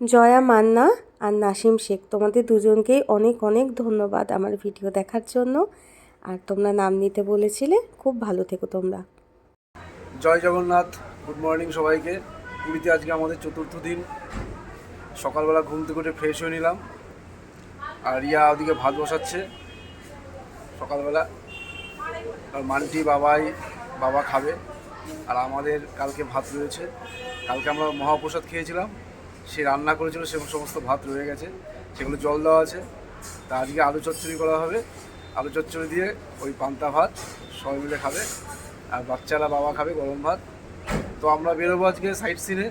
জয়া মান্না আর নাসিম শেখ, তোমাদের দুজনকেই অনেক অনেক ধন্যবাদ আমার ভিডিও দেখার জন্য। আর তোমরা নাম নিতে বলেছিলে, খুব ভালো থেকো তোমরা। জয় জগন্নাথ গুড মর্নিং সবাইকে। পুরীতে আজকে আমাদের চতুর্থ দিন। সকালবেলা ঘুম থেকে উঠে ফ্রেশ হয়ে নিলাম। আর রিয়া ওদিকে ভাত বসাচ্ছে। সকালবেলা আর মান্টি বাবাই, বাবা খাবে। আর আমাদের কালকে ভাত রয়েছে। কালকে আমরা মহাপ্রসাদ খেয়েছিলাম। সে রান্না করেছিল, সে সমস্ত ভাত রয়ে গেছে। সেগুলো জল দেওয়া আছে। তা আজকে আলু চচ্চড়ি করা হবে। আলু চচ্চড়ি দিয়ে ওই পান্তা ভাত সবাই মিলে খাবে। আর বাচ্চারা, বাবা খাবে গরম ভাত। তো আমরা বেরোবো আজকে সাইড সিনে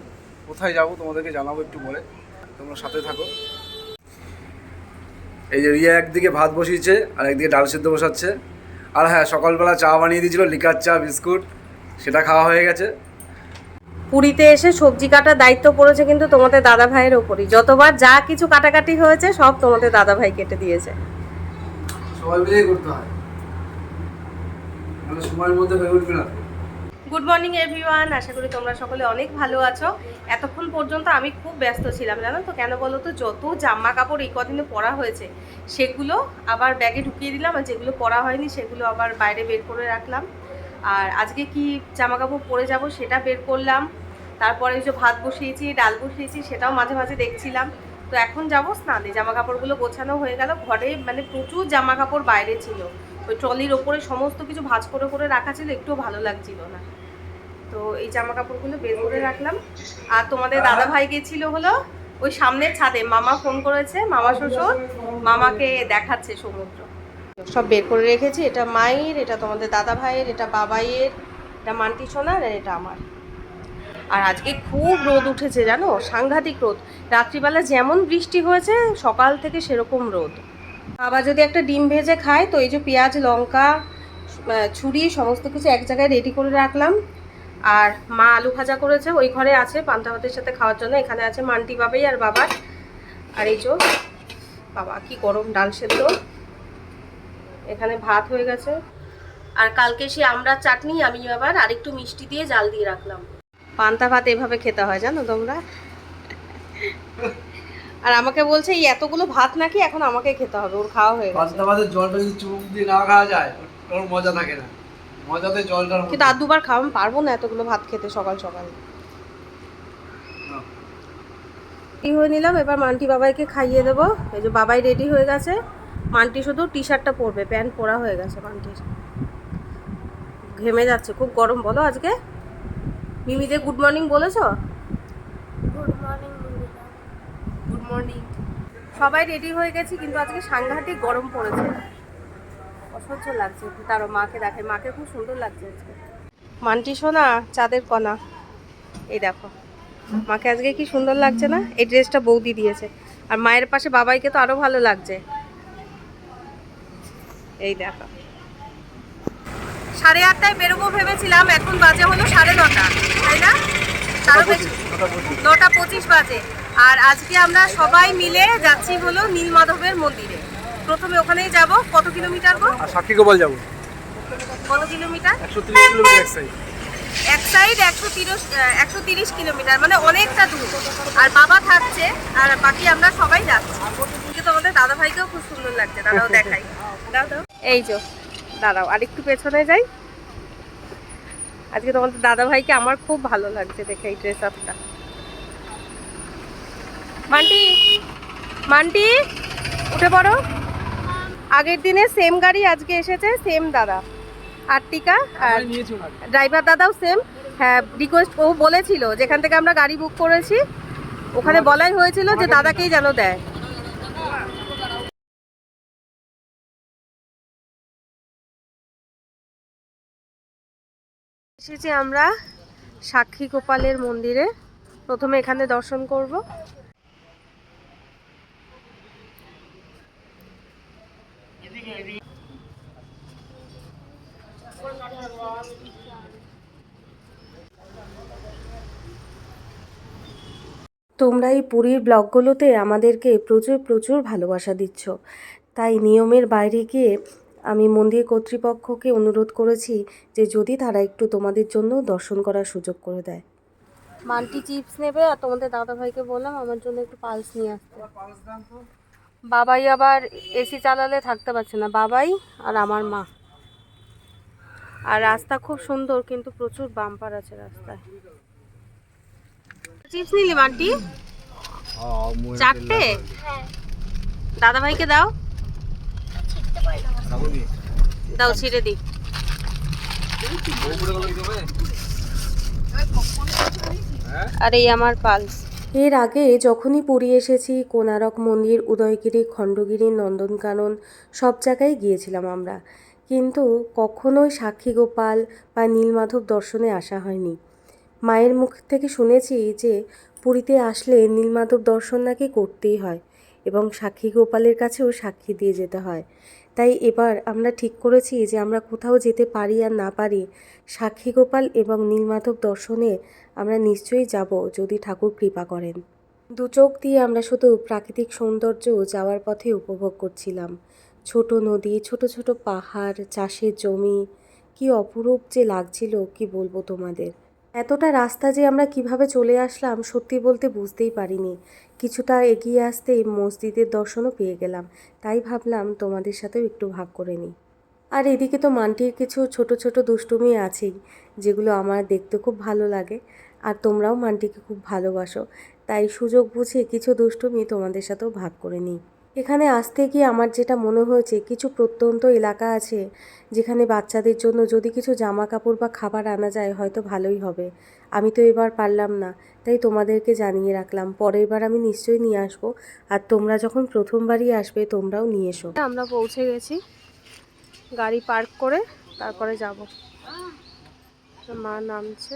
কোথায় যাব তোমাদেরকে জানাব একটু পরে। তোমরা সাথে থাকো। এই যে রিয়া একদিকে ভাত বসিয়েছে, আর একদিকে ডাল সিদ্ধ বসাচ্ছে। আর হ্যাঁ সকালবেলা চা বানিয়ে দিয়েছিল, লিকার চা, বিস্কুট। সেটা খাওয়া হয়ে গেছে। পুরীতে এসে সবজি কাটার দায়িত্ব পড়েছে কিন্তু তোমাদের দাদা ভাইয়ের ওপরই। যতবার যা কিছু কাটাকাটি হয়েছে সব তোমাদের দাদা ভাই কেটে দিয়েছে। করতে হয়। মানে সময়ের মধ্যে হয়ে উঠবে না গুড মর্নিং এভরিওয়ান আশা করি তোমরা সকলে অনেক ভালো আছো। এতক্ষণ পর্যন্ত আমি খুব ব্যস্ত ছিলাম জানো তো? কেন বলো তো? যত জামা কাপড় এই কদিনে পরা হয়েছে সেগুলো আবার ব্যাগে ঢুকিয়ে দিলাম আর যেগুলো পরা হয়নি সেগুলো আবার বাইরে বের করে রাখলাম। আর আজকে কি জামা কাপড় পরে যাব সেটা বের করলাম। তারপরে যে ভাত বসিয়েছি, ডাল বসিয়েছি, সেটাও মাঝে মাঝে দেখছিলাম। তো এখন যাব স্নানে। জামা কাপড়গুলো গোছানো হয়ে গেল। ঘরে মানে প্রচুর জামা কাপড় বাইরে ছিল। ওই ট্রলির ওপরে সমস্ত কিছু ভাঁজ করে করে রাখা ছিল, একটুও ভালো লাগছিল না। তো এই জামা কাপড়গুলো বের করে রাখলাম। আর তোমাদের দাদা ভাই গেছিল হলো ওই সামনের ছাদে। মামা ফোন করেছে, মামা শ্বশুর, মামাকে দেখাচ্ছে সমুদ্র। সব বের করে রেখেছি। এটা মায়ের, এটা তোমাদের দাদা ভাইয়ের এটা বাবাইয়ের, এটা মান্টি সোনার, আর এটা আমার। আর আজকে খুব রোদ উঠেছে, জানো? সাংঘাতিক রোদ। রাত্রিবেলা যেমন বৃষ্টি হয়েছে, সকাল থেকে সেরকম রোদ। বাবা যদি একটা ডিম ভেজে খায়, তো এই যে পেঁয়াজ, লঙ্কা ছুরি, সমস্ত কিছু এক জায়গায় রেডি করে রাখলাম। আর মা আলু ভাজা করেছে, ওই ঘরে আছে পান্তা ভাতের সাথে খাওয়ার জন্য। এখানে আছে মান্টি বাবাই আর বাবার আর এই যে, বাবা কি গরম ডাল সেদ্ধ। এখানে ভাত হয়ে গেছে। আর কালকে সে আমরা চাটনি আমি আবার আরেকটু মিষ্টি দিয়ে জাল দিয়ে রাখলাম। পান্তা ভাত এভাবে খেতে হয় জানো তোমরা? আর আমাকে বলছে এই এতগুলো ভাত নাকি এখন আমাকে খেতে হবে ওর খাওয়া হয়ে গেছে। পান্তা ভাতের জলটা যদি চুমুক দিয়ে না খাওয়া যায় ওর মজা থাকে না। মজাতে মধ্যে। কিন্তু আর দুবার খাওয়া পারব না এতগুলো ভাত খেতে সকাল সকাল। রেডি হয়ে নিলাম এবার মান্টি বাবাইকে খাইয়ে দেবো। এই যে বাবাই রেডি হয়ে গেছে। মান্টি শুধু টি শার্টটা পরবে প্যান্ট পরা হয়ে গেছে মান্টির। ঘেমে যাচ্ছে খুব গরম বলো আজকে? মিমিদের গুড মর্নিং বলেছ? গুড মর্নিং সবাই রেডি হয়ে গেছি কিন্তু আজকে সাংঘাতিক গরম পড়েছে। অসহ্য লাগছে তারও মাকে দেখে। মাকে খুব সুন্দর লাগছে আজকে। মান্টি সোনা চাঁদের কণা। এই দেখো মাকে আজকে কি সুন্দর লাগছে না? এই ড্রেসটা বৌদি দিয়েছে। আর মায়ের পাশে বাবাইকে তো আরও ভালো লাগছে। এই দেখো। সাড়ে আটটায় বেরোবো ভেবেছিলাম এখন বাজে হলো সাড়ে নটা তাই না? তারও বেশি নটা পঁচিশ। বাজে। আর আজকে আমরা সবাই মিলে যাচ্ছি হলো নীলমাধবের মন্দিরে। প্রথমে ওখানেই যাব কত কিলোমিটার গো? সাক্ষী গোপাল যাব। কত কিলোমিটার? একশো তিরিশ কিলোমিটার এক সাইড এক সাইড একশো তিরিশ একশো তিরিশ কিলোমিটার মানে অনেকটা দূর। আর বাবা থাকছে আর বাকি আমরা সবাই যাচ্ছি। কিন্তু আমাদের দাদা ভাইকেও খুব সুন্দর লাগছে দাদাও দেখাই। দাও দাও। এই যে। দাঁড়াও আর একটু পেছনে যাই। আজকে তোমাদের দাদা ভাইকে আমার খুব ভালো লাগছে দেখে এই ড্রেস আপটা মান্টি মান্টি উঠে পড়ো। আগের দিনে সেম গাড়ি আজকে এসেছে সেম দাদা। আর্টিকা আর ড্রাইভার দাদাও সেম হ্যাঁ রিকোয়েস্ট ও বলেছিল যেখান থেকে আমরা গাড়ি বুক করেছি ওখানে বলাই হয়েছিল যে দাদাকেই যেন দেয়। এসেছি আমরা সাক্ষী গোপালের মন্দিরে প্রথমে এখানে দর্শন করব। তোমরা এই পুরীর ব্লগগুলোতে আমাদেরকে প্রচুর প্রচুর ভালোবাসা দিচ্ছ। তাই নিয়মের বাইরে গিয়ে আমি মন্দির কর্তৃপক্ষকে অনুরোধ করেছি যে যদি তারা একটু তোমাদের জন্য দর্শন করার সুযোগ করে দেয়। মাল্টি চিপস নেবে আর তোমাদের দাদা ভাইকে বললাম আমার জন্য একটু পালস নিয়ে আসতে। বাবাই আবার এসি চালালে থাকতে পারছে না বাবাই আর আমার মা। আর রাস্তা খুব সুন্দর কিন্তু প্রচুর বাম্পার আছে রাস্তায়। চিপস নিলি মান্টি? চারটে? দাদা ভাইকে দাও। দাও, ছিঁড়ে দিই আর, এই আমার পালস। এর আগে যখনই পুরী এসেছি কোনারক মন্দির, উদয়গিরি, খণ্ডগিরি, নন্দনকানন, সব জায়গায় গিয়েছিলাম আমরা। কিন্তু কখনোই সাক্ষী গোপাল বা নীলমাধব দর্শনে আসা হয়নি। মায়ের মুখ থেকে শুনেছি যে পুরীতে আসলে নীলমাধব দর্শন নাকি করতেই হয় এবং সাক্ষী গোপালের কাছেও সাক্ষী দিয়ে যেতে হয়। তাই এবার আমরা ঠিক করেছি যে আমরা কোথাও যেতে পারি আর না পারি। সাক্ষী গোপাল এবং নীলমাধব দর্শনে আমরা নিশ্চয়ই যাব যদি ঠাকুর কৃপা করেন। দু চোখ দিয়ে আমরা শুধু প্রাকৃতিক সৌন্দর্য যাওয়ার পথে উপভোগ করছিলাম। ছোট নদী, ছোট ছোট পাহাড়, চাষের জমি। কি অপরূপ যে লাগছিল, কি বলব তোমাদের? এতটা রাস্তা যে আমরা কীভাবে চলে আসলাম সত্যি বলতে বুঝতেই পারিনি। কিছুটা এগিয়ে আসতেই মসজিদের দর্শনও পেয়ে গেলাম। তাই ভাবলাম তোমাদের সাথেও একটু ভাগ করে নিই। আর এদিকে তো মানটির কিছু ছোট ছোট দুষ্টুমি আছেই, যেগুলো আমার দেখতে খুব ভালো লাগে। আর তোমরাও মানটিকে খুব ভালোবাসো। তাই সুযোগ বুঝে কিছু দুষ্টুমি তোমাদের সাথেও ভাগ করে নিই। এখানে আসতে গিয়ে আমার যেটা মনে হয়েছে, কিছু প্রত্যন্ত এলাকা আছে যেখানে বাচ্চাদের জন্য যদি কিছু জামা কাপড় বা খাবার আনা যায় হয়তো ভালোই হবে। আমি তো এবার পারলাম না, তাই তোমাদেরকে জানিয়ে রাখলাম, পরের বার আমি নিশ্চয়ই নিয়ে আসব আর তোমরা যখন প্রথমবারই আসবে তোমরাও নিয়ে এসো। আমরা পৌঁছে গেছি, গাড়ি পার্ক করে তারপরে যাব। মা নামছে।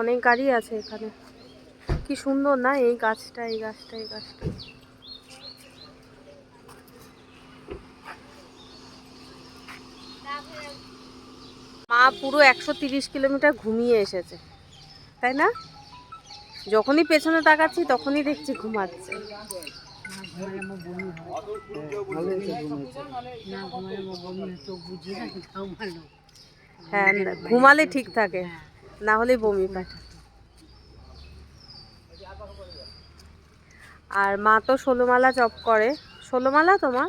অনেক গাড়ি আছে এখানে। কি সুন্দর না এই গাছটা এই গাছটা এই গাছটা। মা পুরো একশো তিরিশ কিলোমিটার ঘুমিয়ে এসেছে, তাই না? যখনই পেছনে তাকাচ্ছি, তখনই দেখছি ঘুমাচ্ছে। হ্যাঁ ঘুমালে ঠিক থাকে, না হলে বমি পায় আর মা তো ষোলোমালা জপ করে। ষোলোমালা তো মা?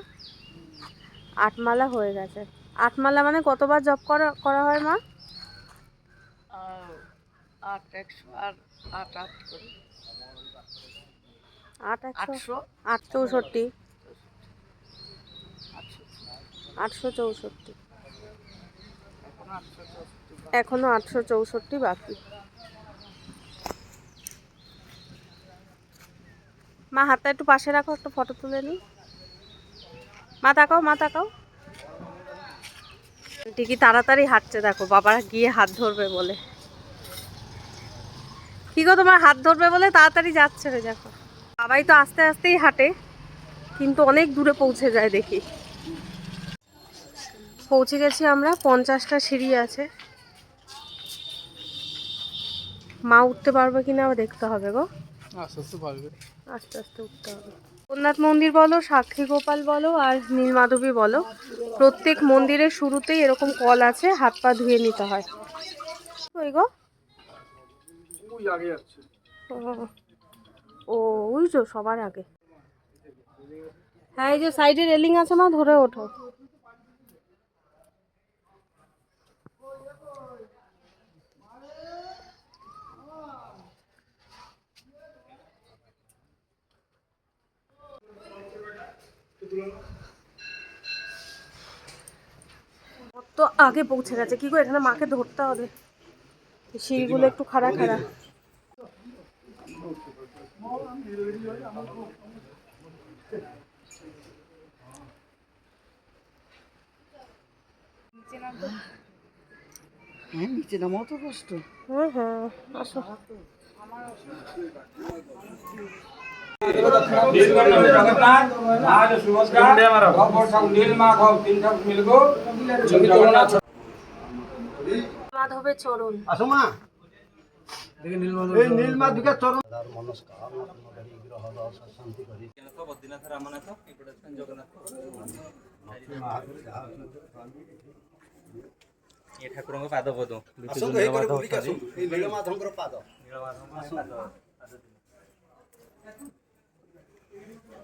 আটমালা হয়ে গেছে। আটমালা মানে কতবার জপ করা করা হয় মা? আট একশো আট আট আট একশো? আট চৌষট্টি। আটশো চৌষট্টি। এখনও আটশো চৌষট্টি বাকি। মা হাতটা একটু পাশে রাখো, একটা ফটো তুলে নি মা তাকাও মা তাকাও। ঠিকই তাড়াতাড়ি হাঁটছে দেখো বাবা গিয়ে হাত ধরবে বলে। কি গো তোমার হাত ধরবে বলে? তাড়াতাড়ি যাচ্ছে রে, দেখো। বাবাই তো আস্তে আস্তেই হাঁটে, কিন্তু অনেক দূরে পৌঁছে যায় দেখি। পৌঁছে গেছি আমরা, পঞ্চাশটা সিঁড়ি আছে। মা উঠতে পারবে কিনা দেখতে হবে গো। আস্তে আস্তে উঠতে হবে। জগন্নাথ মন্দির বলো সাক্ষী গোপাল বলো আর নীলমাধবী বলো প্রত্যেক মন্দিরের শুরুতেই এরকম কল আছে হাত পা ধুয়ে নিতে হয়। ওই গো। ও, ও ওই তো সবার আগে। হ্যাঁ এই যে সাইডে রেলিং আছে মা ধরে ওঠো। তো আগে পৌঁছে গেছে। কি গো এখানে মাকে ধরতে হবে? সিঁড়িগুলো একটু খাড়া খাড়া। হ্যাঁ নিচে নামাও তো কষ্ট হ্যাঁ হ্যাঁ আসো। आज মাধবে চরণ। আসো মা। নীলমা দিকে চরণ। নমস্কার শান্তি করি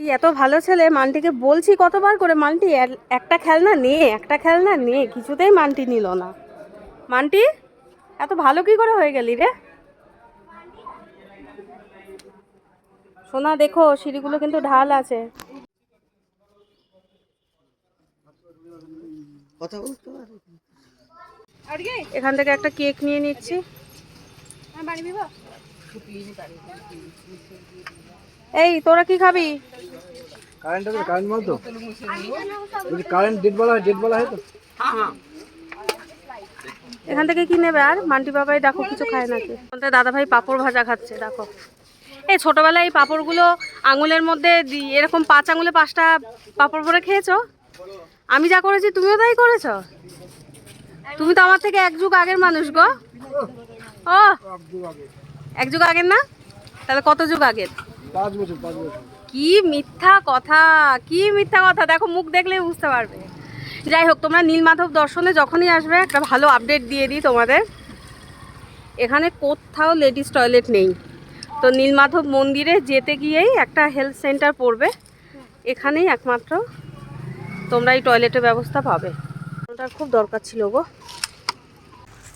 তুই এত ভালো ছেলে। মানটিকে বলছি কতবার করে মানটি একটা খেলনা নে একটা খেলনা নে। কিছুতেই মানটি নিল না। মানটি এত ভালো কি করে হয়ে গেলি রে? সোনা দেখো সিঁড়িগুলো কিন্তু ঢাল আছে। এখান থেকে একটা কেক নিয়ে নিচ্ছি। এই তোরা কি খাবি? কারেন্ট আছে কারেন্ট মাল তো। যদি কারেন্ট ডেট বলা হয় ডেট বলা হয় তো। এখান থেকে কি নেবে আর? মান্টি বাবাই দেখো কিছু খায় নাকি। দাদা ভাই পাঁপড় ভাজা খাচ্ছে দেখো। এই ছোটবেলায় এই পাঁপড়গুলো আঙুলের মধ্যে এরকম পাঁচ আঙুলে পাঁচটা পাঁপড় ভরে খেয়েছো? আমি যা করেছি তুমিও তাই করেছ? তুমি তো আমার থেকে এক যুগ আগের মানুষ গো। ও এক যুগ আগের না? তাহলে কত যুগ আগের? পাঁচ বছর পাঁচ বছর। কি মিথ্যা কথা কি মিথ্যা কথা। দেখো মুখ দেখলে বুঝতে পারবে। যাই হোক তোমরা নীলমাধব দর্শনে যখনই আসবে একটা ভালো আপডেট দিয়ে দিই তোমাদের। এখানে কোথাও লেডিস টয়লেট নেই। তো নীলমাধব মন্দিরে যেতে গিয়েই একটা হেলথ সেন্টার পড়বে। এখানেই একমাত্র তোমরা এই টয়লেটের ব্যবস্থা পাবে। ওটা খুব দরকার ছিল গো।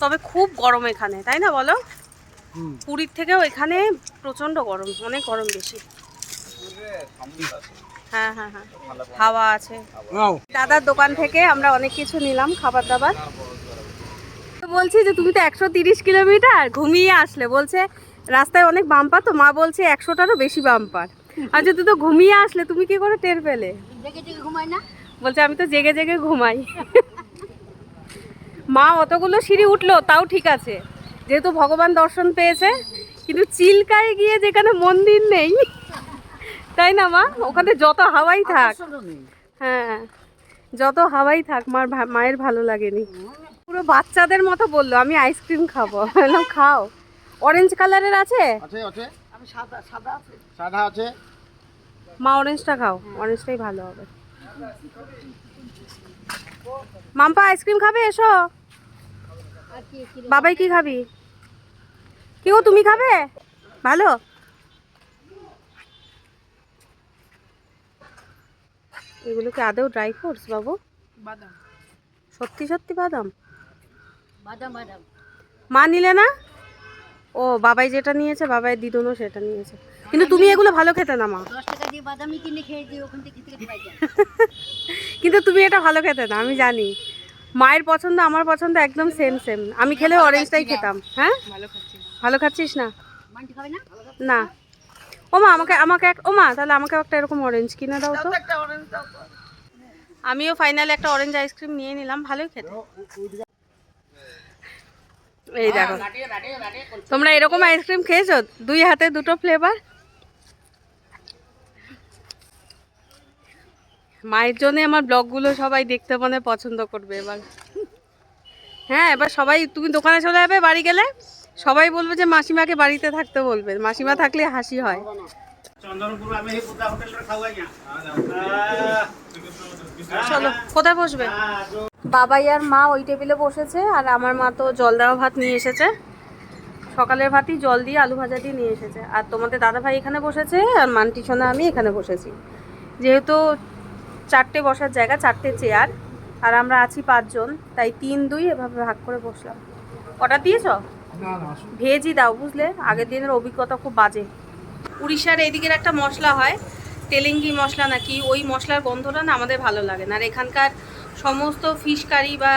তবে খুব গরম এখানে তাই না বলো? পুরীর থেকেও এখানে প্রচণ্ড গরম অনেক গরম বেশি। হ্যাঁ হ্যাঁ হ্যাঁ। হাওয়া আছে। দাদার দোকান থেকে আমরা অনেক কিছু নিলাম খাবার দাবার তো বলছি যে তুমি তো একশো তিরিশ কিলোমিটার ঘুমিয়ে আসলে। বলছে রাস্তায় অনেক বাম্পার তো মা বলছে একশোটারও বেশি বাম্পার। আর যদি তো ঘুমিয়ে আসলে তুমি কি করে টের পেলে? বলছে আমি তো জেগে জেগে ঘুমাই। মা অতগুলো সিঁড়ি উঠল তাও ঠিক আছে। যেহেতু ভগবান দর্শন পেয়েছে কিন্তু চিল্কায় গিয়ে যেখানে মন্দির নেই তাই না মা? ওখানে যত হাওয়াই থাক। হ্যাঁ যত হাওয়াই থাক মার ভা- মায়ের ভালো লাগেনি। পুরো বাচ্চাদের মতো বলল আমি আইসক্রিম খাব। বললাম খাও। অরেঞ্জ কালারের আছে? আছে আছে। আমি সাদা সাদা আছে। সাদা আছে। মা অরেঞ্জটা খাও। অরেঞ্জটাই ভালো হবে। মাম্পা আইসক্রিম খাবে? এসো। বাবাই কি খাবি? কি গো তুমি খাবে? ভালো? এগুলো কি আদৌ ড্রাই ফ্রুটস বাবু? বাদাম। সত্যি সত্যি বাদাম? বাদাম বাদাম। মা নিলে না? ও বাবাই যেটা নিয়েছে বাবাই দিদুনও সেটা নিয়েছে। কিন্তু তুমি এগুলো ভালো খেতে না মা। টাকা দিয়ে বাদামি কিনে খেয়েছি ওখান থেকে খেতে কিন্তু তুমি এটা ভালো খেতে না আমি জানি। মায়ের পছন্দ আমার পছন্দ একদম সেম সেম আমি খেলে অরেঞ্জটাই খেতাম। হ্যাঁ? ভালো খাচ্ছিস না? না? ওমা আমাকে আমাকে এক ওমা তাহলে আমাকে একটা এরকম অরেঞ্জ কিনে দাও তো। আমিও ফাইনালি একটা অরেঞ্জ আইসক্রিম নিয়ে নিলাম ভালোই খেতে। এই দেখো। তোমরা এরকম আইসক্রিম খেয়েছো? দুই হাতে দুটো ফ্লেভার মায়ের জন্য আমার ব্লগগুলো সবাই দেখতে মানে পছন্দ করবে এবার। হ্যাঁ এবার সবাই তুমি দোকানে চলে যাবে বাড়ি গেলে সবাই বলবে যে মাসিমাকে বাড়িতে থাকতে বলবে। মাসিমা থাকলে হাসি হয়। চলো কোথায় বসবে? বাবাই আর মা ওই টেবিলে বসেছে আর আমার মা তো জল দেওয়া ভাত নিয়ে এসেছে। সকালের ভাতই জল দিয়ে আলু ভাজা দিয়ে নিয়ে এসেছে। আর তোমাদের দাদা ভাই এখানে বসেছে আর মান্টি সোনা আমি এখানে বসেছি। যেহেতু চারটে বসার জায়গা চারটে চেয়ার আর আমরা আছি পাঁচজন তাই তিন দুই এভাবে ভাগ করে বসলাম। অর্ডার দিয়েছ? ভেজই দাও বুঝলে? আগের দিনের অভিজ্ঞতা খুব বাজে। উড়িষ্যার এইদিকের একটা মশলা হয় তেলেঙ্গি মশলা নাকি ওই মশলার গন্ধটা না আমাদের ভালো লাগে না। আর এখানকার সমস্ত ফিশ কারি বা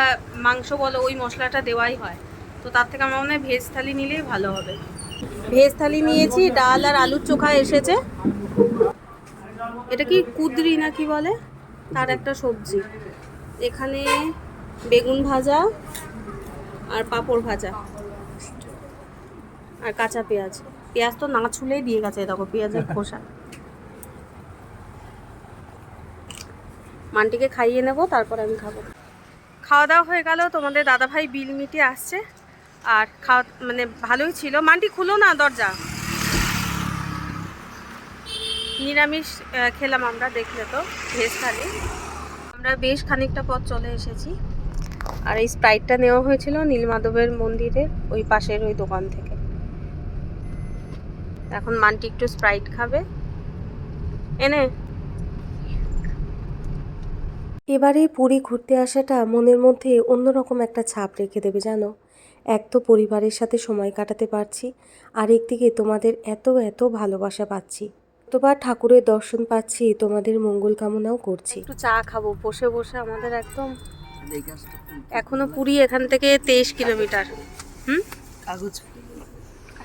মাংস বলো ওই মশলাটা দেওয়াই হয়। তো তার থেকে আমার মনে হয় ভেজ থালি নিলেই ভালো হবে। ভেজ থালি নিয়েছি ডাল আর আলুর চোখা এসেছে। এটা কি কুদরি না কি বলে? তার একটা সবজি। এখানে বেগুন ভাজা আর পাঁপড় ভাজা আর কাঁচা পেঁয়াজ। পেঁয়াজ তো না ছুলেই দিয়ে গেছে, দেখো, পেঁয়াজের খোসা। মানটিকে খাইয়ে নেব, তারপর আমি খাব। খাওয়া দাওয়া হয়ে গেল, তোমাদের দাদাভাই বিল মিটে আসছে। আর খাওয়া মানে ভালোই ছিল। মানটি খুলো না দরজা। নিরামিষ খেলাম আমরা, দেখলে তো ভেজ থালি আমরা বেশ খানিকটা পথ চলে এসেছি। আর এই স্প্রাইটটা নেওয়া হয়েছিল নীলমাধবের মন্দিরের ওই পাশের ওই দোকান থেকে। এখন মানটি একটু স্প্রাইট খাবে। এনে। এবারে পুরী ঘুরতে আসাটা মনের মধ্যে অন্যরকম একটা ছাপ রেখে দেবে, জানো? এক তো পরিবারের সাথে সময় কাটাতে পারছি আর একদিকে তোমাদের এত এত ভালোবাসা পাচ্ছি। তোবার ঠাকুরের দর্শন পাচ্ছি তোমাদের মঙ্গল কামনাও করছি। একটু চা খাব বসে বসে আমাদের একদম এখনও পুরী এখান থেকে তেইশ কিলোমিটার। হুম? কাগজ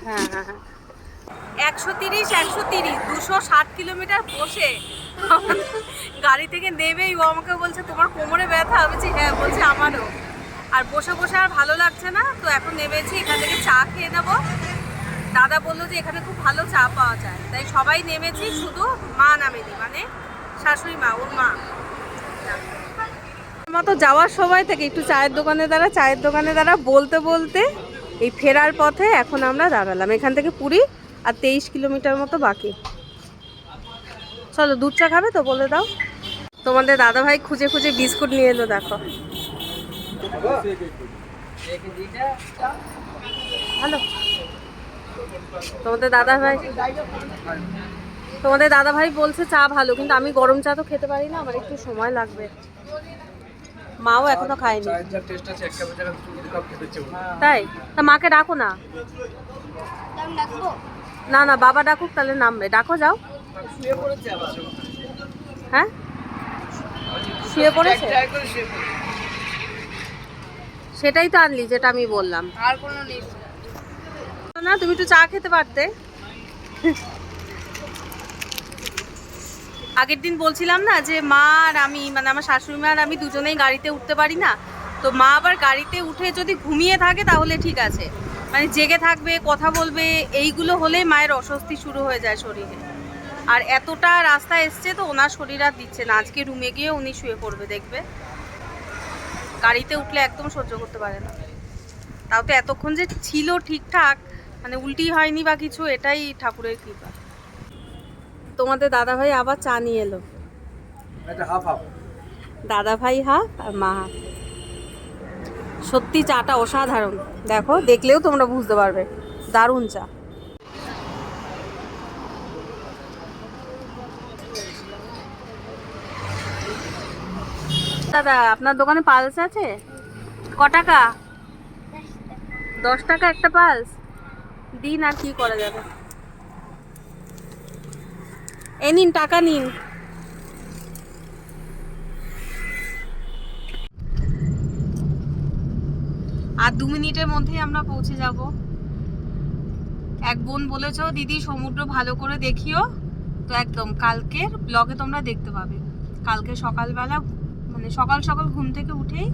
হ্যাঁ হ্যাঁ হ্যাঁ। একশো তিরিশ একশো তিরিশ দুশো ষাট কিলোমিটার বসে। গাড়ি থেকে নেবেই ও আমাকে বলছে তোমার কোমরে ব্যথা? বলছি হ্যাঁ বলছে আমারও। আর বসে বসে আর ভালো লাগছে না তো এখন নেমেছি এখান থেকে চা খেয়ে নেব। দাদা বলল যে এখানে খুব ভালো চা পাওয়া যায়। তাই সবাই নেমেছি, শুধু মা নামেনি মানে শাশুড়ি মা, ওর মা। মতো যাওয়ার সময় থেকে একটু চায়ের দোকানে দ্বারা চায়ের দোকানে দ্বারা বলতে বলতে এই ফেরার পথে এখন আমরা দাঁড়ালাম। এখান থেকে পুরী আর তেইশ কিলোমিটার মতো বাকি। চলো, দুধ চা খাবে তো বলে দাও। তোমাদের দাদা ভাই খুঁজে খুঁজে বিস্কুট নিয়ে এলো, দেখো। ভালো তোমাদের দাদা ভাই? তোমাদের দাদা ভাই বলছে চা ভালো কিন্তু আমি গরম চা তো খেতে পারি না আমার একটু সময় লাগবে। মাও এখনও খায়নি। তাই? তা মাকে ডাকো না। না না বাবা ডাকুক তাহলে নামবে। ডাকো যাও। হ্যাঁ? শুয়ে পড়েছে? সেটাই তো আনলি যেটা আমি বললাম। আর কোনো নেই। না, তুমি একটু চা খেতে পারতে। আগের দিন বলছিলাম না যে মা আর আমি মানে আমার শাশুড়ি মা আর আমি দুজনেই গাড়িতে উঠতে পারি না। তো মা আবার গাড়িতে উঠে যদি ঘুমিয়ে থাকে তাহলে ঠিক আছে। মানে জেগে থাকবে, কথা বলবে, এইগুলো হলে মায়ের অস্বস্তি শুরু হয়ে যায় শরীরে। আর এতটা রাস্তা এসছে তো ওনার শরীর আর দিচ্ছে না। আজকে রুমে গিয়ে উনি শুয়ে পড়বে, দেখবে। গাড়িতে উঠলে একদম সহ্য করতে পারে না। তাও তো এতক্ষণ যে ছিল ঠিকঠাক মানে উল্টি হয়নি বা কিছু এটাই ঠাকুরের কৃপা। তোমাদের দাদা ভাই আবার চা নিয়ে এলো। হাফ দাদা ভাই হাফ আর মা হাফ। সত্যি চাটা অসাধারণ। দেখো দেখলেও তোমরা বুঝতে পারবে। দারুণ চা। দাদা আপনার দোকানে পালস আছে? ক টাকা? দশ টাকা একটা পালস? দিন আর কি করা যাবে? এ নিন, টাকা নিন। আর দু মিনিটের মধ্যেই আমরা পৌঁছে যাব। এক বোন বলেছ, দিদি, সমুদ্র ভালো করে দেখিও। তো একদম, কালকের ব্লগে তোমরা দেখতে পাবে। কালকে সকালবেলা মানে সকাল সকাল ঘুম থেকে উঠেই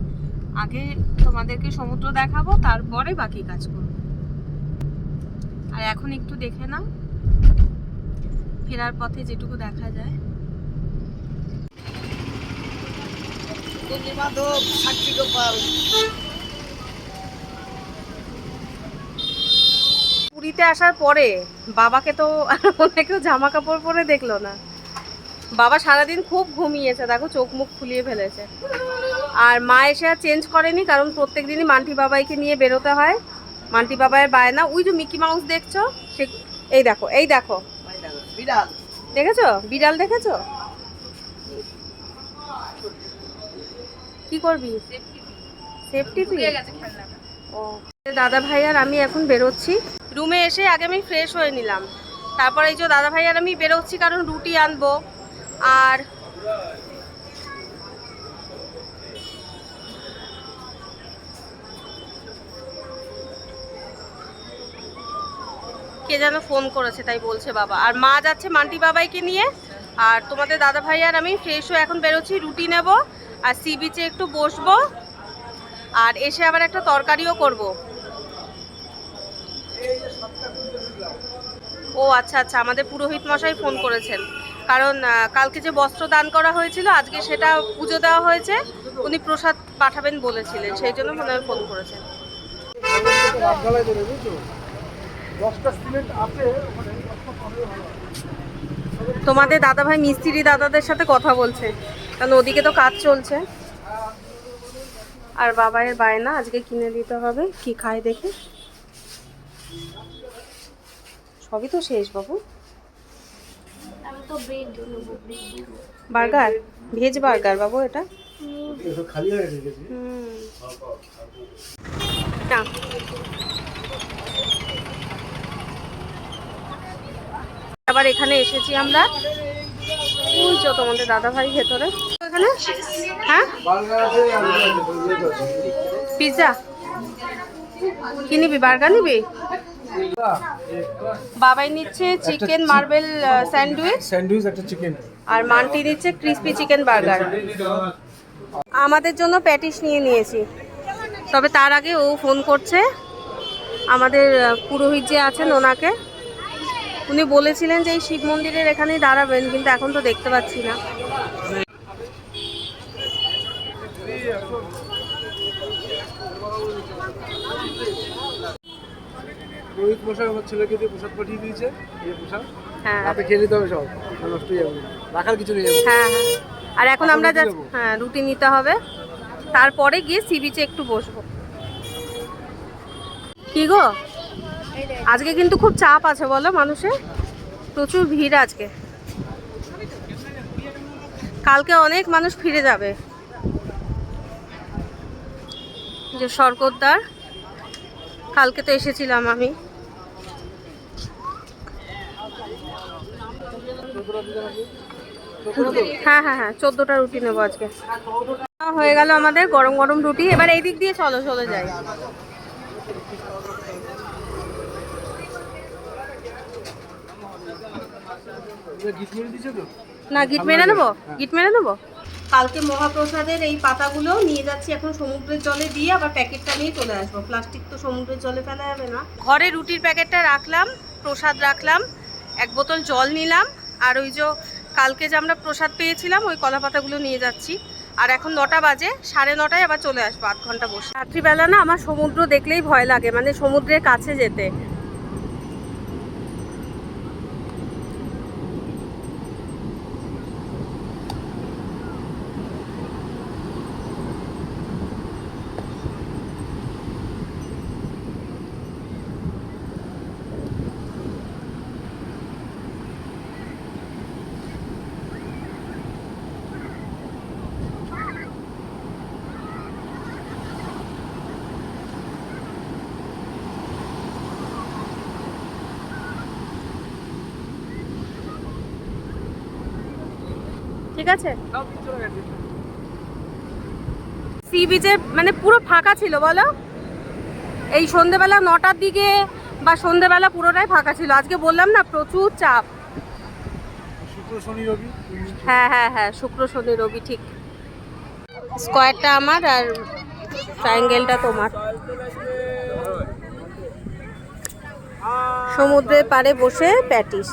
আগে তোমাদেরকে সমুদ্র দেখাবো, তারপরে বাকি কাজ করব আর এখন একটু দেখে নাও। ফেরার পথে যেটুকু দেখা যায়। পুরীতে আসার পরে বাবাকে তো আর মনে কেউ জামা কাপড় পরে দেখল না। বাবা সারাদিন খুব ঘুমিয়েছে, দেখো চোখ মুখ ফুলিয়ে ফেলেছে। আর মা এসে আর চেঞ্জ করেনি, কারণ প্রত্যেক দিনই মান্টি বাবাইকে নিয়ে বেরোতে হয়। মান্টি বাবাইয়ের বায়না ওই যে মিকি মাউস দেখছ? সে এই দেখো এই দেখো। বিড়াল। দেখেছ? বিড়াল দেখেছ? কি করবি? সেফটি তুই ও। দাদা ভাই আর আমি এখন বেরোচ্ছি। রুমে এসে আগে আমি ফ্রেশ হয়ে নিলাম। তারপর এই যে দাদা ভাই আর আমি বেরোচ্ছি কারণ রুটি আনব। আর কে যেন ফোন করেছে, তাই বলছে বাবা। আর মা যাচ্ছে মান্টি বাবাইকে নিয়ে। আর তোমাদের দাদা ভাই আর আমি ফ্রেশ হয়ে এখন বেরোচ্ছি, রুটি নেব, আর সি বিচে একটু বসবো। আর এসে আবার একটা তরকারিও করব। ও আচ্ছা আচ্ছা আমাদের পুরোহিত মশাই ফোন করেছেন। কারণ কালকে যে বস্ত্র দান করা হয়েছিল, আজকে সেটা পুজো দেওয়া হয়েছে। উনি প্রসাদ পাঠাবেন বলেছিলেন, সেই জন্য মনে হয় ফোন করেছেন। তোমাদের দাদাভাই মিস্ত্রি দাদাদের সাথে কথা বলছে। কারণ ওদিকে তো কাজ চলছে। আর বাবায়ের বায়না আজকে কিনে দিতে হবে। কি খায় দেখে। সবই তো শেষ বাবু। আমি তো ব্রেড নেব বার্গার? ভেজ বার্গার বাবু এটা? খালি হয়ে গেছে। না। আবার এখানে এসেছি আমরা। তো তোমাদের দাদা ভাই ভেতরে। এখানে? হ্যাঁ। পিৎজা কি নিবি? বার্গার নিবি? বাবাই নিচ্ছে চিকেন মার্বেল স্যান্ডউইচ। স্যান্ডউইচ একটা চিকেন। আর মান্টি নিচ্ছে ক্রিস্পি চিকেন বার্গার। আমাদের জন্য প্যাটিস নিয়ে নিয়েছি। তবে তার আগে ও ফোন করছে। আমাদের পুরোহিত যে আছেন ওনাকে। উনি বলেছিলেন যে এই শিব মন্দিরের এখানেই দাঁড়াবেন কিন্তু এখন তো দেখতে পাচ্ছি না। রোহিত মশাই আমার ছেলেকে দিয়ে প্রসাদ পাঠিয়ে দিয়েছে এই প্রসাদ। হ্যাঁ। রাতে খেয়ে নিতে হবে সব না নষ্ট হয়ে যাবে। রাখার কিছু নেই। হ্যাঁ হ্যাঁ। আর এখন আমরা নেব? হ্যাঁ রুটি নিতে হবে। তারপরে গিয়ে সি বিচে একটু বসবো। কি গো? আজকে কিন্তু খুব চাপ আছে বলো মানুষের প্রচুর ভিড় আজকে। কালকে অনেক মানুষ ফিরে যাবে। যে সরকতদার কালকে তো এসেছিলাম আমি। হ্যাঁ হ্যাঁ হ্যাঁ চোদ্দোটা রুটি নেব আজকে। হয়ে গেল আমাদের গরম গরম রুটি। এবার এই দিক দিয়ে চলো, চলে যাই এটা গিট মেরে দিয়েছে তো না গিট মেরে নেব? গিট মেরে নেব? কালকে মহাপ্রসাদের এই পাতাগুলো নিয়ে যাচ্ছি এখন সমুদ্রের জলে দিয়ে আবার প্যাকেটটা নিয়ে চলে আসব। প্লাস্টিক তো সমুদ্রের জলে ফেলা যাবে না। ঘরে রুটির প্যাকেটটা রাখলাম প্রসাদ রাখলাম এক বোতল জল নিলাম আর ওই যে কালকে যে আমরা প্রসাদ পেয়েছিলাম ওই কলা পাতাগুলো নিয়ে যাচ্ছি। আর এখন নটা বাজে সাড়ে নটায় আবার চলে আসব আধ ঘণ্টা বসে। রাত্রিবেলা না আমার সমুদ্র দেখলেই ভয় লাগে মানে সমুদ্রের কাছে যেতে। ঠিক আছে? সি বিচে মানে পুরো ফাঁকা ছিল বলো? এই সন্ধেবেলা নটার দিকে বা সন্ধেবেলা পুরোটাই ফাঁকা ছিল। আজকে বললাম না প্রচুর চাপ। হ্যাঁ হ্যাঁ হ্যাঁ শুক্র শনি রবি ঠিক। স্কোয়ারটা আমার আর ট্রায়াঙ্গেলটা তোমার। সমুদ্রের পাড়ে বসে প্যাটিস।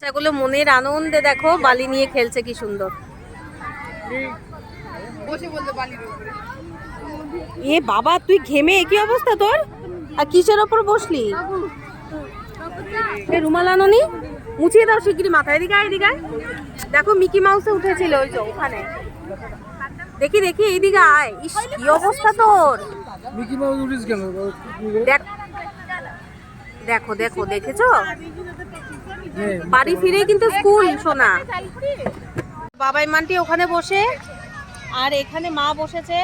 বাচ্চাগুলো মনের আনন্দে দেখো বালি নিয়ে খেলছে কি সুন্দর। এ বাবা তুই ঘেমে কি অবস্থা তোর? আর কিসের ওপর বসলি? রুমাল আননি? মুছিয়ে দাও শিগগিরি মাথায় এদিকে এদিকে দেখো মিকি মাউসে উঠেছিল ওই যে ওখানে। দেখি দেখি এইদিকে আয়। ইস কি অবস্থা তোর? মিকি মাউস উঠিস কেন? দেখ দেখো দেখো দেখেছ? বাড়ি ফিরে কিন্তু স্কুল শোনা বাবাই মানটি ওখানে বসে। আর এখানে মা বসেছে।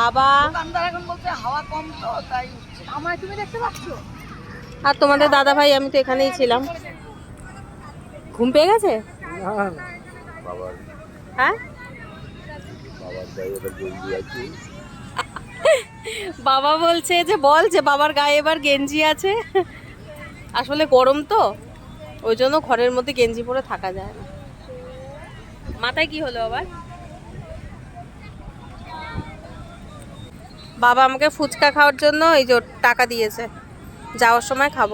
বাবা। এখন বলছে হাওয়া কম তো তাই আমার তুমি দেখতে পাচ্ছ? আর তোমাদের দাদা ভাই আমি তো এখানেই ছিলাম। ঘুম পেয়ে গেছে? হ্যাঁ? বাবা বলছে যে বল যে বাবার গায়ে এবার গেঞ্জি আছে। আসলে গরম তো, ওই জন্য ঘরের মধ্যে গেঞ্জি পরে থাকা যায় না। মাথায় কি হলো আবার? বাবা আমাকে ফুচকা খাওয়ার জন্য এই যে টাকা দিয়েছে। যাওয়ার সময় খাব।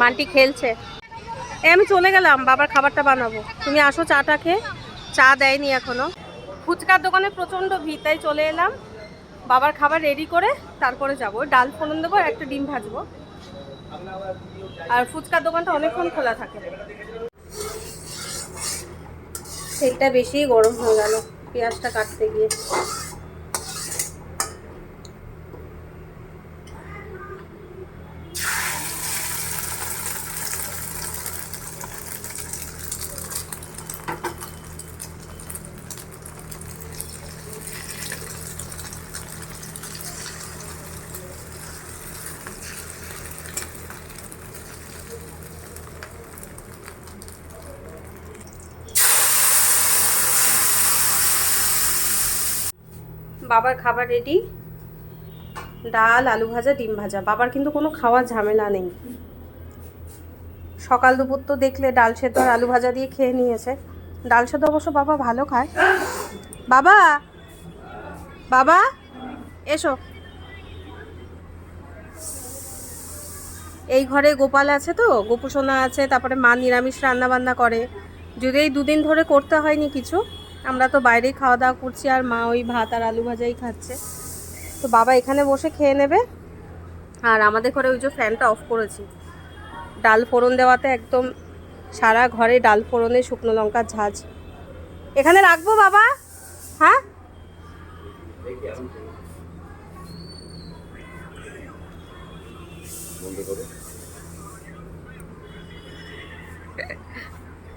মান্টি খেলছে। এ আমি চলে গেলাম, বাবার খাবারটা বানাবো। তুমি আসো চাটা খেয়ে। চা দেয়নি এখনও। ফুচকার দোকানে প্রচণ্ড ভিড় চলে এলাম। বাবার খাবার রেডি করে তারপরে যাব। ডাল ফোড়ন দেবো, আর একটা ডিম ভাজবো। আর ফুচকার দোকানটা অনেকক্ষণ খোলা থাকে। তেলটা বেশি গরম হয়ে গেল, পেঁয়াজটা কাটতে গিয়ে। বাবার খাবার রেডি ডাল, আলু ভাজা, ডিম ভাজা। বাবার কিন্তু কোনো খাওয়ার ঝামেলা নেই। সকাল দুপুর তো দেখলে ডাল সেদ্ধ আর আলু ভাজা দিয়ে খেয়ে নিয়েছে। ডাল সেদ্ধ অবশ্য বাবা ভালো খায়। বাবা! বাবা! এসো। এই ঘরে গোপাল আছে তো? গোপুসোনা আছে, তারপরে মা নিরামিষ রান্না বান্না করে। যদি এই দুদিন ধরে করতে হয়নি কিছু আমরা তো বাইরেই খাওয়া দাওয়া করছি আর মা ওই ভাত আর আলু ভাজাই খাচ্ছে। তো বাবা এখানে বসে খেয়ে নেবে। আর আমাদের ঘরে ওই যে ফ্যানটা অফ করেছি। ডাল ফোড়ন দেওয়াতে একদম সারা ঘরে ডাল ফোড়নে শুকনো লঙ্কার ঝাঁজ। এখানে রাখব বাবা? হ্যাঁ?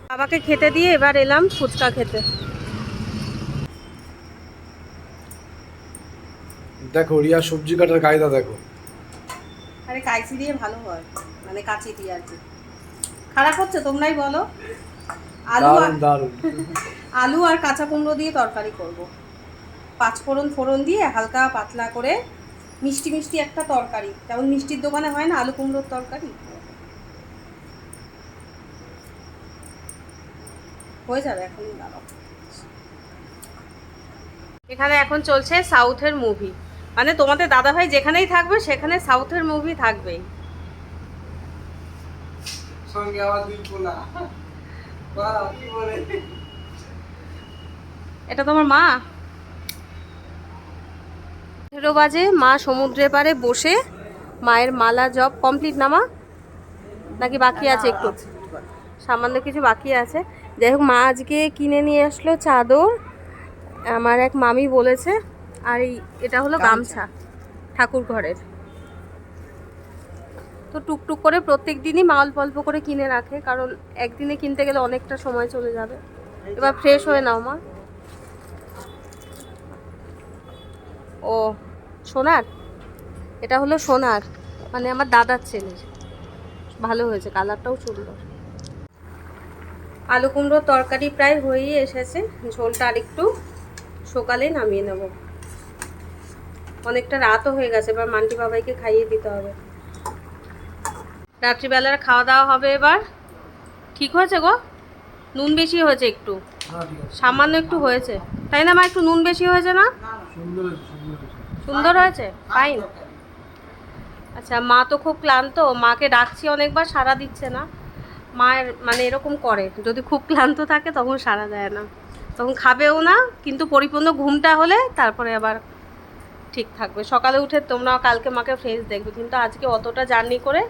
বাবাকে খেতে দিয়ে এবার এলাম ফুচকা খেতে। দেখো রিয়া সবজি কাটার কায়দা দেখো। আরে কাইচি দিয়ে ভালো হয় মানে কাচি দিয়ে আর কি। খারাপ হচ্ছে তোমরাই বলো? আলু আর দারুণ আলু আর কাঁচা কুমড়ো দিয়ে তরকারি করব। পাঁচ ফোড়ন ফোড়ন দিয়ে হালকা পাতলা করে মিষ্টি মিষ্টি একটা তরকারি। যেমন মিষ্টির দোকানে হয় না আলু কুমড়োর তরকারি? হয়ে যাবে এখন দাঁড়াও। এখানে এখন চলছে সাউথের মুভি। মানে তোমাদের দাদাভাই যেখানেই থাকবে সেখানে সাউথের মুভি থাকবেই। সঙ্গে আবার দুই পোলা। কি বলে? এটা তোমার মা? আঠেরো বাজে মা সমুদ্রের পাড়ে বসে মায়ের মালা জব কমপ্লিট না মা? নাকি বাকি আছে একটু? সামান্য কিছু বাকি আছে। যাই হোক মা আজকে কিনে নিয়ে আসলো চাদর। আমার এক মামি বলেছে আর এই এটা হলো গামছা। ঠাকুর ঘরের তো টুকটুক করে প্রত্যেক দিনই মা অল্প অল্প করে কিনে রাখে কারণ একদিনে কিনতে গেলে অনেকটা সময় চলে যাবে। এবার ফ্রেশ হয়ে নাও মা। ও সোনার? এটা হলো সোনার মানে আমার দাদার ছেলের। ভালো হয়েছে কালারটাও সুন্দর। আলু কুমড়োর তরকারি প্রায় হয়েই এসেছে ঝোলটা আরেকটু সকালে নামিয়ে নেব। অনেকটা রাতও হয়ে গেছে এবার মান্টি বাবাইকে খাইয়ে দিতে হবে। রাত্রিবেলার খাওয়া দাওয়া হবে এবার। ঠিক হয়েছে গো? নুন বেশি হয়েছে একটু। সামান্য একটু হয়েছে। তাই না মা একটু নুন বেশি হয়েছে না? সুন্দর হয়েছে ফাইন আচ্ছা মা তো খুব ক্লান্ত। মাকে ডাকছি অনেকবার সাড়া দিচ্ছে না। মায়ের মানে এরকম করে। যদি খুব ক্লান্ত থাকে তখন সাড়া দেয় না। তখন খাবেও না কিন্তু পরিপূর্ণ ঘুমটা হলে তারপরে আবার ঠিক থাকবে। সকালে উঠে তোমরা কালকে মাকে ফ্রেশ দেখবে, কিন্তু আজকে অতটা জার্নি করে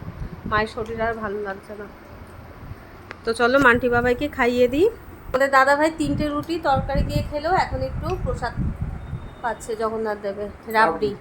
মায়ের শরীর আর ভালো লাগছে না। তো চলো, মান্টি বাবাইকে খাইয়ে দিই। আমাদের দাদা ভাই তিনটে রুটি তরকারি দিয়ে খেলেও এখন একটু প্রসাদ পাচ্ছে জগন্নাথ দেবের, রাবড়ি।